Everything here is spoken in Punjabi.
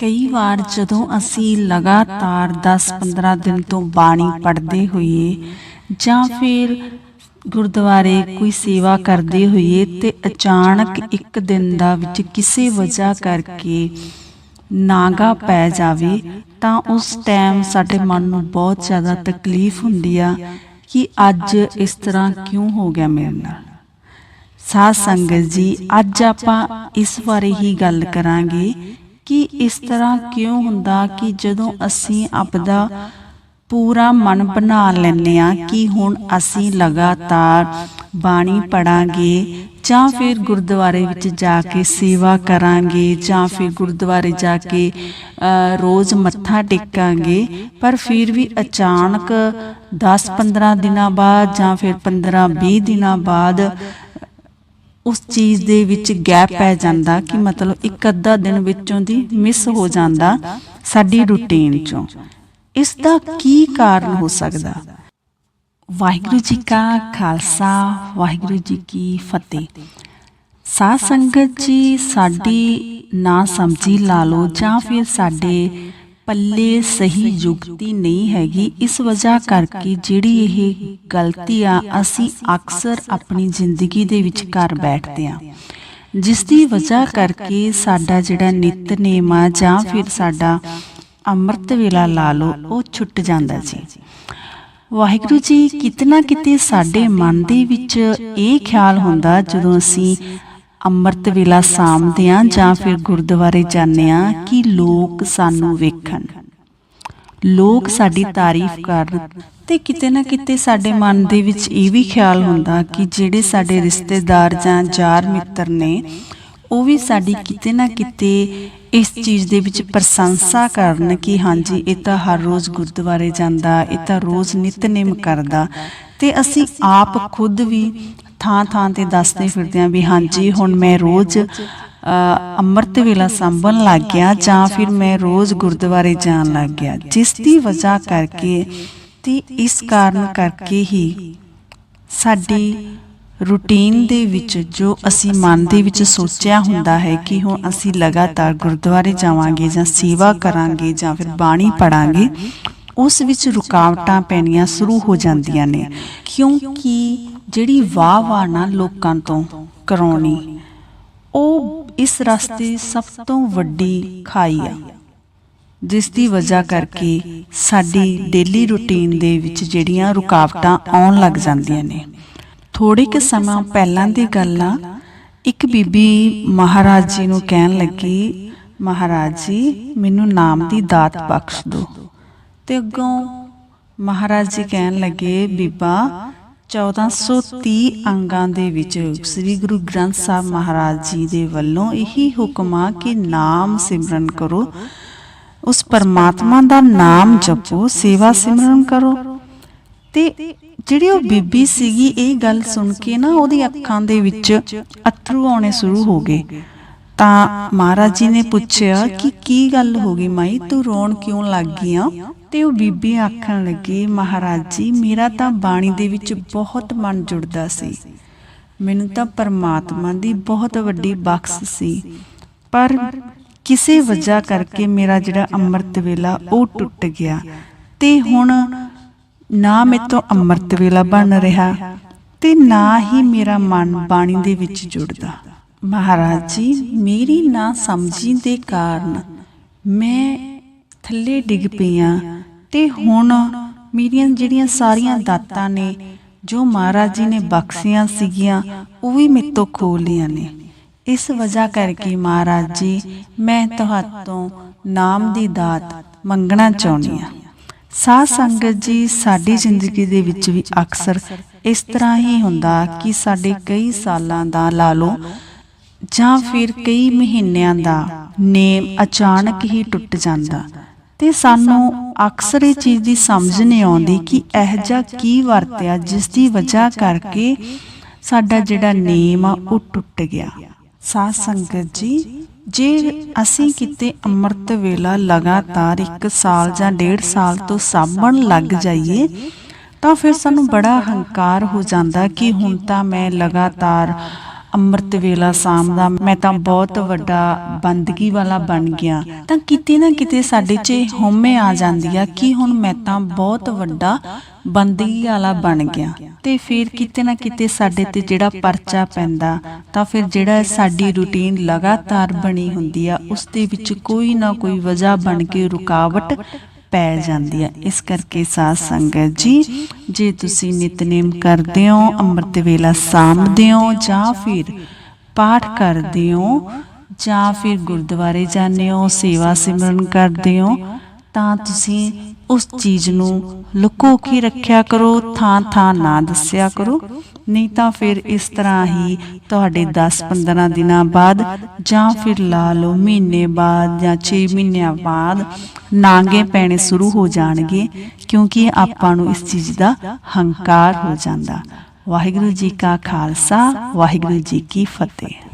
ਕਈ ਵਾਰ ਜਦੋਂ ਅਸੀਂ ਲਗਾਤਾਰ 10-15 ਦਿਨ ਤੋਂ ਬਾਣੀ ਪੜ੍ਹਦੇ ਹੋਈਏ ਜਾਂ ਫਿਰ ਗੁਰਦੁਆਰੇ ਕੋਈ ਸੇਵਾ ਕਰਦੇ ਹੋਈਏ ਤੇ ਅਚਾਨਕ ਇੱਕ ਦਿਨ ਦਾ ਵਿੱਚ ਕਿਸੇ ਵਜ੍ਹਾ ਕਰਕੇ ਨਾਗਾ ਪੈ ਜਾਵੇ, ਤਾਂ ਉਸ ਟਾਈਮ ਸਾਡੇ ਮਨ ਨੂੰ ਬਹੁਤ ਜ਼ਿਆਦਾ ਤਕਲੀਫ ਹੁੰਦੀ ਆ ਕਿ ਅੱਜ ਇਸ ਤਰ੍ਹਾਂ ਕਿਉਂ ਹੋ ਗਿਆ ਮੇਰੇ ਨਾਲ। ਸਾਧ ਸੰਗਤ ਜੀ, ਅੱਜ ਆਪਾਂ ਇਸ ਬਾਰੇ ਹੀ ਗੱਲ ਕਰਾਂਗੇ ਕਿ ਇਸ ਤਰ੍ਹਾਂ ਕਿਉਂ ਹੁੰਦਾ ਕਿ ਜਦੋਂ ਅਸੀਂ ਆਪਦਾ ਪੂਰਾ ਮਨ ਬਣਾ ਲੈਂਦੇ ਆ ਕਿ ਹੁਣ ਅਸੀਂ ਲਗਾਤਾਰ ਬਾਣੀ ਪੜਾਂਗੇ ਜਾਂ ਫਿਰ ਗੁਰਦੁਆਰੇ ਵਿੱਚ ਜਾ ਕੇ ਸੇਵਾ ਕਰਾਂਗੇ ਜਾਂ ਫਿਰ ਗੁਰਦੁਆਰੇ ਜਾ ਕੇ ਰੋਜ਼ ਮੱਥਾ ਟੇਕਾਂਗੇ, ਪਰ ਫਿਰ ਵੀ ਅਚਾਨਕ 10-15 ਦਿਨਾਂ ਬਾਅਦ ਜਾਂ ਫਿਰ 15-20 ਦਿਨਾਂ ਬਾਅਦ ਉਸ ਚੀਜ਼ ਦੇ ਵਿੱਚ ਗੈਪ ਪੈ ਜਾਂਦਾ ਕਿ ਮਤਲਬ ਇੱਕ ਅੱਧਾ ਦਿਨ ਵਿੱਚੋਂ ਦੀ ਮਿਸ ਹੋ ਜਾਂਦਾ ਸਾਡੀ ਰੁਟੀਨ ਚੋਂ। ਇਸ ਦਾ ਕੀ ਕਾਰਨ ਹੋ ਸਕਦਾ? ਵਾਹਿਗੁਰੂ ਜੀ ਕਾ ਖਾਲਸਾ, ਵਾਹਿਗੁਰੂ ਜੀ ਕੀ ਫਤਿਹ। ਸਾਧ ਸੰਗਤ ਜੀ, ਸਾਡੀ ਨਾ ਸਮਝੀ ਲਾ ਲਓ ਜਾਂ ਫਿਰ ਸਾਡੇ ਪੱਲੇ ਸਹੀ ਯੁਕਤੀ ਨਹੀਂ ਹੈਗੀ, ਇਸ ਵਜ੍ਹਾ ਕਰਕੇ ਜਿਹੜੀ ਇਹ ਗਲਤੀ ਆ, ਅਸੀਂ ਅਕਸਰ ਆਪਣੀ ਜ਼ਿੰਦਗੀ ਦੇ ਵਿੱਚ ਕਰ ਬੈਠਦੇ ਆ ਜਿਸ ਦੀ ਵਜ੍ਹਾ ਕਰਕੇ ਸਾਡਾ ਜਿਹੜਾ ਨਿਤਨੇਮ ਆ ਜਾਂ ਫਿਰ ਸਾਡਾ ਅੰਮ੍ਰਿਤ ਵੇਲਾ ਲਾ ਲਓ, ਉਹ ਛੁੱਟ ਜਾਂਦਾ ਜੀ। ਵਾਹਿਗੁਰੂ ਜੀ, ਕਿਤਨਾ ਕਿਤੇ ਸਾਡੇ ਮਨ ਦੇ ਵਿੱਚ ਇਹ ਖਿਆਲ ਹੁੰਦਾ ਜਦੋਂ ਅਸੀਂ ਅੰਮ੍ਰਿਤ ਵੇਲਾ ਸਾਂਭਦੇ ਆ ਜਾਂ ਫਿਰ ਗੁਰਦੁਆਰੇ ਜਾਂਦੇ ਆ ਕਿ ਲੋਕ ਸਾਨੂੰ ਵੇਖਣ। ਲੋਕ ਸਾਡੀ ਤਾਰੀਫ ਕਰਨ ਤੇ ਕਿਤੇ ਨਾ ਕਿਤੇ ਸਾਡੇ ਮਨ ਦੇ ਵਿੱਚ ਇਹ ਵੀ ਖਿਆਲ ਹੁੰਦਾ ਕਿ ਜਿਹੜੇ ਸਾਡੇ ਰਿਸ਼ਤੇਦਾਰ ਜਾਂ ਯਾਰ ਮਿੱਤਰ ਨੇ, ਉਹ ਵੀ ਸਾਡੀ ਕਿਤੇ ਨਾ ਕਿਤੇ ਇਸ ਚੀਜ਼ ਦੇ ਵਿੱਚ ਪ੍ਰਸ਼ੰਸਾ ਕਰਨ ਕਿ ਹਾਂਜੀ, ਇਹ ਤਾਂ ਹਰ ਰੋਜ਼ ਗੁਰਦੁਆਰੇ ਜਾਂਦਾ, ਇਹ ਤਾਂ ਰੋਜ਼ ਨਿਤਨੇਮ ਕਰਦਾ ਤੇ ਅਸੀਂ ਆਪ ਖੁਦ ਵੀ ਥਾਂ ਥਾਂ ਤੇ ਦੱਸਦੇ ਫਿਰਦੇ ਆਂ ਵੀ ਹਾਂਜੀ, ਹੁਣ ਮੈਂ ਰੋਜ਼ ਅੰਮ੍ਰਿਤ ਵੇਲਾ ਸੰਭਣ ਲੱਗ ਗਿਆ ਜਾਂ ਫਿਰ ਮੈਂ ਰੋਜ਼ ਗੁਰਦੁਆਰੇ ਜਾਣ ਲੱਗ ਗਿਆ। ਜਿਸ ਦੀ ਵਜ੍ਹਾ ਕਰਕੇ ਤੇ ਇਸ ਕਾਰਨ ਕਰਕੇ ਹੀ ਸਾਡੀ ਰੂਟੀਨ ਦੇ ਵਿੱਚ ਜੋ ਅਸੀਂ ਮਨ ਦੇ ਵਿੱਚ ਸੋਚਿਆ ਹੁੰਦਾ ਹੈ ਕਿ ਹੁਣ ਅਸੀਂ ਲਗਾਤਾਰ ਗੁਰਦੁਆਰੇ ਜਾਵਾਂਗੇ ਜਾਂ ਸੇਵਾ ਕਰਾਂਗੇ ਜਾਂ ਫਿਰ ਬਾਣੀ ਪੜਾਂਗੇ ਉਸ ਵਿੱਚ ਰੁਕਾਵਟਾਂ ਪੈਣੀਆਂ ਸ਼ੁਰੂ ਹੋ ਜਾਂਦੀਆਂ ਨੇ, ਕਿਉਂਕਿ ਜਿਹੜੀ ਵਾਹ ਵਾਹ ਨਾ ਲੋਕਾਂ ਤੋਂ ਕਰਾਉਣੀ, ਉਹ ਇਸ ਰਸਤੇ ਸਭ ਤੋਂ ਵੱਡੀ ਖਾਈ ਆ। ਜਿਸ ਦੀ ਵਜ੍ਹਾ ਕਰਕੇ ਸਾਡੀ ਡੇਲੀ ਰੁਟੀਨ ਦੇ ਵਿੱਚ ਜਿਹੜੀਆਂ ਰੁਕਾਵਟਾਂ ਆਉਣ ਲੱਗ ਜਾਂਦੀਆਂ ਨੇ। ਥੋੜੇ ਕੁ ਸਮਾਂ ਪਹਿਲਾਂ ਦੀ ਗੱਲ ਆ, ਇੱਕ ਬੀਬੀ ਮਹਾਰਾਜ ਜੀ ਨੂੰ ਕਹਿਣ ਲੱਗੀ, ਮਹਾਰਾਜ ਜੀ, ਮੈਨੂੰ ਨਾਮ ਦੀ ਦਾਤ ਬਖਸ਼ ਦਿਓ। ਤੇ ਅੱਗੋਂ ਮਹਾਰਾਜ ਜੀ ਕਹਿਣ ਲੱਗੇ, ਬੀਬਾ 1430 ਅੰਗਾਂ ਦੇ ਵਿੱਚ ਸ੍ਰੀ ਗੁਰੂ ਗ੍ਰੰਥ ਸਾਹਿਬ ਮਹਾਰਾਜ ਜੀ ਦੇ ਵੱਲੋਂ ਇਹੀ ਹੁਕਮ ਆ ਕਿ ਨਾਮ ਸਿਮਰਨ ਕਰੋ। ਉਸ ਪਰਮਾਤਮਾ ਦਾ ਨਾਮ ਜਪੋ, ਸੇਵਾ ਸਿਮਰਨ ਕਰੋ। ਤੇ ਜਿਹੜੀ ਉਹ ਬੀਬੀ ਸੀਗੀ, ਇਹ ਗੱਲ ਸੁਣ ਕੇ ਨਾ ਉਹਦੀ ਅੱਖਾਂ ਦੇ ਵਿੱਚ ਅਥਰੂ ਆਉਣੇ ਸ਼ੁਰੂ ਹੋ ਗਏ। ਤਾਂ ਮਹਾਰਾਜ ਜੀ ਨੇ ਪੁੱਛਿਆ ਕਿ ਕੀ ਗੱਲ ਹੋ ਗਈ ਮਾਈ? ਤੂੰ ਰੋਣ ਕਿਉਂ ਲੱਗ ਗਈ ਆ ਤੇ ਉਹ ਬੀਬੀ ਆਖਣ ਲੱਗੀ, ਮਹਾਰਾਜ ਜੀ, ਮੇਰਾ ਤਾਂ ਬਾਣੀ ਦੇ ਵਿੱਚ ਬਹੁਤ ਮਨ ਜੁੜਦਾ ਸੀ। ਮੈਨੂੰ ਤਾਂ ਪਰਮਾਤਮਾ ਦੀ ਬਹੁਤ ਵੱਡੀ ਬਖਸ਼ ਸੀ। ਪਰ ਕਿਸੇ ਵਜ੍ਹਾ ਕਰਕੇ ਮੇਰਾ ਜਿਹੜਾ ਅੰਮ੍ਰਿਤ ਵੇਲਾ ਉਹ ਟੁੱਟ ਗਿਆ। ਤੇ ਹੁਣ ਨਾ ਮੇਤੋਂ ਅੰਮ੍ਰਿਤ ਵੇਲਾ ਬਣ ਰਿਹਾ ਤੇ ਨਾ ਹੀ ਮੇਰਾ ਮਨ ਬਾਣੀ ਦੇ ਵਿੱਚ ਜੁੜਦਾ। ਮਹਾਰਾਜ ਜੀ ਮੇਰੀ ਨਾ ਸਮਝੀ ਦੇ ਕਾਰਨ ਮੈਂ ਥੱਲੇ ਡਿੱਗ ਪਈਆਂ ਤੇ ਹੁਣ ਮੇਰੀਆਂ ਜਿਹੜੀਆਂ ਸਾਰੀਆਂ ਦਾਤਾਂ ਨੇ, ਜੋ ਮਹਾਰਾਜ ਜੀ ਨੇ ਬਖਸ਼ੀਆਂ ਸੀਗੀਆਂ, ਉਹ ਵੀ ਮੇਤੋਂ ਖੋ ਲੀਆਂ ਨੇ। ਇਸ ਵਜ੍ਹਾ ਕਰਕੇ ਮਹਾਰਾਜ ਜੀ ਮੈਂ ਤੁਹਾਤੋਂ ਨਾਮ ਦੀ ਦਾਤ ਮੰਗਣਾ ਚਾਹੁੰਦੀ ਹਾਂ। ਸਾਧ ਸੰਗਤ ਜੀ, ਸਾਡੀ ਜ਼ਿੰਦਗੀ ਦੇ ਵਿੱਚ ਵੀ ਅਕਸਰ ਇਸ ਤਰ੍ਹਾਂ ਹੀ ਹੁੰਦਾ ਕਿ ਸਾਡੇ ਕਈ ਸਾਲਾਂ ਦਾ ਲਾ ਲਓ ਜਾਂ ਫਿਰ ਕਈ ਮਹੀਨਿਆਂ ਦਾ ਨੇਮ ਅਚਾਨਕ ਹੀ ਟੁੱਟ ਜਾਂਦਾ। ਤੇ ਸਾਨੂੰ ਅਕਸਰ ਇਹ ਚੀਜ਼ ਦੀ ਸਮਝ ਨਹੀਂ ਆਉਂਦੀ ਕਿ ਇਹ ਜਿਹਾ ਕੀ ਵਰਤਿਆ, ਜਿਸ ਦੀ ਵਜ੍ਹਾ ਕਰਕੇ ਸਾਡਾ ਜਿਹੜਾ ਨੇਮ ਆ, ਉਹ ਟੁੱਟ ਗਿਆ। ਸਾਧ ਸੰਗਤ ਜੀ, ਜੇ ਅਸੀਂ ਕਿਤੇ ਅੰਮ੍ਰਿਤ ਵੇਲਾ ਲਗਾਤਾਰ 1 ਸਾਲ ਜਾਂ 1.5 ਸਾਲ ਤੋਂ ਸਾਂਭਣ ਲੱਗ ਜਾਈਏ, ਤਾਂ ਫਿਰ ਸਾਨੂੰ ਬੜਾ ਹੰਕਾਰ ਹੋ ਜਾਂਦਾ ਕਿ ਹੁਣ ਤਾਂ ਮੈਂ ਲਗਾਤਾਰ ਅੰਮ੍ਰਿਤ ਵੇਲਾ ਸ਼ਾਮ ਦਾ ਮੈਂ ਤਾਂ ਬਹੁਤ ਵੱਡਾ ਬੰਦਗੀ ਵਾਲਾ ਬਣ ਗਿਆ। ਤਾਂ ਕਿਤੇ ਨਾ ਕਿਤੇ ਸਾਡੇ 'ਚ ਹਉਮੈ ਆ ਜਾਂਦੀ ਆ ਕਿ ਹੁਣ ਮੈਂ ਤਾਂ ਬਹੁਤ ਵੱਡਾ ਬੰਦਗੀ ਵਾਲਾ ਬਣ ਗਿਆ। ਤੇ ਫਿਰ ਕਿਤੇ ਨਾ ਕਿਤੇ ਸਾਡੇ ਤੇ ਜਿਹੜਾ ਪਰਚਾ ਪੈਂਦਾ, ਤਾਂ ਫਿਰ ਜਿਹੜਾ ਸਾਡੀ ਰੁਟੀਨ ਲਗਾਤਾਰ ਬਣੀ ਹੁੰਦੀ ਆ, ਉਸ ਦੇ ਵਿੱਚ ਕੋਈ ਨਾ ਕੋਈ ਵਜ੍ਹਾ ਬਣ ਕੇ ਰੁਕਾਵਟ ਪੈ ਜਾਂਦੀ ਹੈ। ਇਸ ਕਰਕੇ ਸਾਧ ਸੰਗਤ ਜੀ ਜੇ ਤੁਸੀਂ ਨਿਤਨੇਮ ਕਰਦੇ ਹੋ ਅੰਮ੍ਰਿਤ ਵੇਲਾ ਸਾਂਭਦੇ ਹੋ ਜਾਂ ਫਿਰ ਪਾਠ ਕਰਦੇ ਹੋ ਜਾਂ ਫਿਰ ਗੁਰਦੁਆਰੇ ਜਾਂਦੇ ਹੋ ਸੇਵਾ ਸਿਮਰਨ ਕਰਦੇ ਹੋ ਤਾਂ ਤੁਸੀਂ ਉਸ ਚੀਜ਼ ਨੂੰ ਲੁਕੋ ਕੇ ਰੱਖਿਆ ਕਰੋ ਥਾਂ ਥਾਂ ਨਾ ਦੱਸਿਆ ਕਰੋ। ਨਹੀਂ ਤਾਂ ਫਿਰ ਇਸ ਤਰ੍ਹਾਂ ਹੀ ਤੁਹਾਡੇ 10-15 ਦਿਨਾਂ ਬਾਅਦ ਜਾਂ ਫਿਰ ਲਾ ਲਓ, ਮਹੀਨੇ ਬਾਅਦ ਜਾਂ 6 ਮਹੀਨਿਆਂ ਬਾਅਦ ਨਾਂਗੇ ਪੈਣੇ ਸ਼ੁਰੂ ਹੋ ਜਾਣਗੇ, ਕਿਉਂਕਿ ਆਪਾਂ ਨੂੰ ਇਸ ਚੀਜ਼ ਦਾ ਹੰਕਾਰ ਹੋ ਜਾਂਦਾ। ਵਾਹਿਗੁਰੂ ਜੀ ਕਾ ਖਾਲਸਾ, ਵਾਹਿਗੁਰੂ ਜੀ ਕੀ ਫਤਿਹ।